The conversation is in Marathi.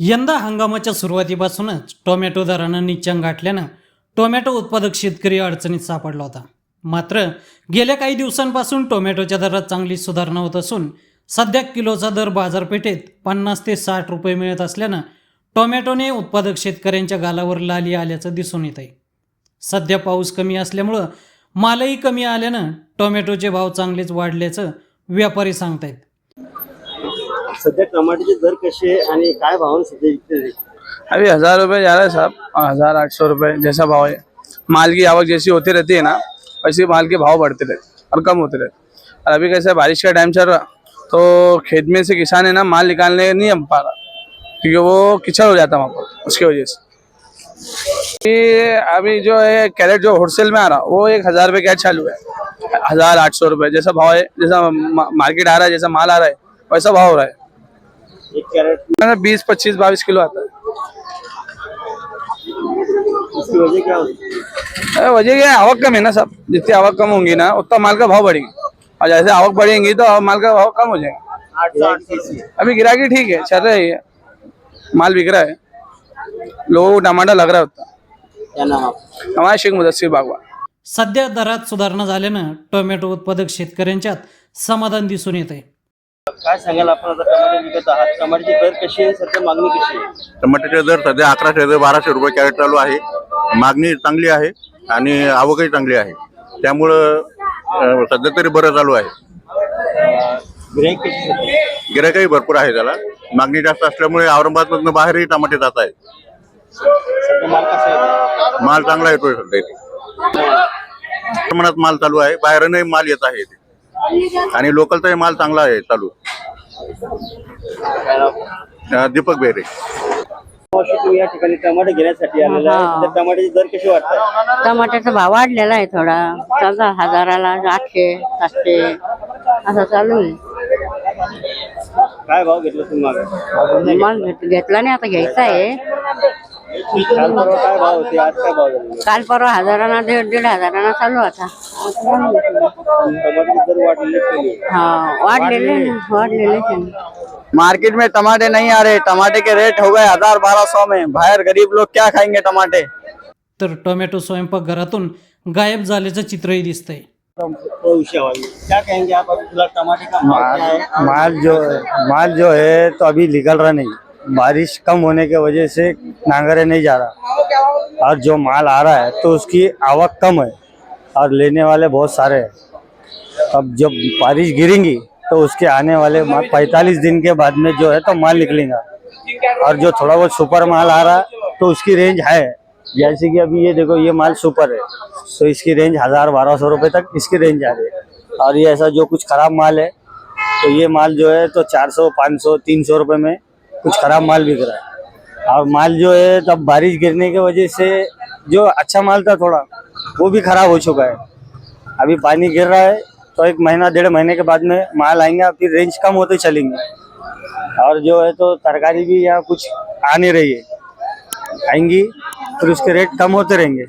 यंदा हंगामाच्या सुरुवातीपासूनच टोमॅटो दरानं निच्चंग गाठल्यानं टोमॅटो उत्पादक शेतकरी अडचणीत सापडला होता. मात्र गेल्या काही दिवसांपासून टोमॅटोच्या दरात चांगली सुधारणा होत असून सध्या किलोचा दर बाजारपेठेत पन्नास ते साठ रुपये मिळत असल्यानं टोमॅटोने उत्पादक शेतकऱ्यांच्या गालावर लाली आल्याचं दिसून येत आहे सध्या पाऊस कमी असल्यामुळं मालही कमी आल्यानं टोमॅटोचे भाव चांगलेच वाढल्याचं व्यापारी सांगतायत. सध्या टमाट्याचे दर कसे काय अभी हज़ार रुपए जा रहा है साहब. हज़ार आठ सौ रुपए जैसा भाव है. माल की आवक जैसी होती रहती है ना, वैसे माल के भाव बढ़ते रहते और कम होते रहते और अभी कैसे बारिश का टाइम चल रहा तो खेत में से किसान है ना, माल निकालने नहीं पा रहा, क्योंकि वो किचड़ हो जाता वहाँ पर, उसकी वजह से। अभी जो है, कैरेट जो होलसेल में आ रहा, वो एक हज़ार रुपये कैच चालू है। हज़ार आठ सौ रुपये जैसा भाव है, जैसा मार्केट आ रहा है, जैसा माल आ रहा है, वैसा भाव हो रहा है। बीस पच्चीस बाईस किलो आता. है वजह क्या है? आवक कम है ना सब। जितनी आवक कम होंगी ना उतना माल का भाव बढ़ेगा। और जैसे आवक बढ़ेंगी तो माल का भाव कम हो जाएगा। अभी गिराकी ठीक है चल रही है। माल बिक रहा है। लोगों को टमाटर लग रहा है उतना? हमारा शेख मुदस्सिर बागवा सध्या दरात सुधारणा झाल्यानं टोमॅटो उत्पादक शेतकऱ्यांच्यात समाधान दिसून येत आहे काय सांगाल आपण आता टमाटे विकत आहात? टमाट्याचे दर कशी आहे? सध्या मागणी कशी आहे? टमाट्याचे दर सध्या अकराशे ते बाराशे रुपये कॅरेट चालू आहे. मागणी चांगली आहे आणि आवकही चांगली आहे. त्यामुळं अं, सध्या तरी बरं चालू आहे. गिराईक कशी सध्या गिरायकही भरपूर आहे त्याला. मागणी जास्त असल्यामुळे औरंगाबादमधनं बाहेरही टमाटे जात आहेत. सध्या माल कसा आहे? माल चांगला येतोय सध्या इथे. प्रमाणात माल चालू आहे. बाहेरनही माल येत आहे इथे. आणि लोकलचाही माल चांगला आहे चालू. दीपक बेरे. तुम्ही या ठिकाणी टमाटे घेण्यासाठी आलेला आहे टमाट्याचे दर कसे वाटतात टमाट्याचा भाव वाढलेला आहे थोडा. चालता हजाराला आठशे सातशे असं चालू आहे. काय भाव घेतला तुम्ही मागे? मग घेत- घेतला नाही आता घ्यायचा आहे. काल परवा काय भाव होते आज काय भाव झाले काल परवा हजाराना दीड दीड हजाराना चालू दर वाढलेले केले हा वाढलेले ना. मार्केट में टमाटे नहीं आ रहे टमाटे के रेट हो गए हजार बारह सौ में। बाहर गरीब लोग क्या खाएंगे टमाटे? तर टोमॅटो स्वयंपाकघरातून गायब झाल्याचं चित्रही दिसतंय. तो विषय हवा क्या कहेंगे आप? अभी फिलहाल टमाटे का भाव क्या है? माल जो माल जो है तो अभी निकल रहा नहीं। बारिश कम होने की वजह से नांगरे नहीं जा रहा। और जो माल आ रहा है तो उसकी आवक कम है और लेने वाले बहुत सारे हैं। अब जब बारिश गिरेंगी तो उसके आने वाले पैंतालीस दिन के बाद में जो है तो माल निकलेगा। और जो थोड़ा बहुत सुपर माल आ रहा है तो उसकी रेंज है। जैसे कि अभी ये देखो, ये माल सुपर है तो इसकी रेंज हज़ार बारह सौ रुपये तक इसकी रेंज आ रही है। और ये ऐसा जो कुछ खराब माल है तो ये माल जो है तो 400 500 300 रुपए में कुछ खराब माल बिक रहा है। और माल जो है, तब बारिश गिरने की वजह से जो अच्छा माल था थोड़ा, वो भी खराब हो चुका है। अभी पानी गिर रहा है तो एक महीना, डेढ़ महीने के बाद में माल आएँगे फिर रेंज कम होते चलेंगे। और जो है तो तरकारी भी यहाँ कुछ आ नहीं रही है। आएँगी, फिर उसके रेट कम होते रहेंगे।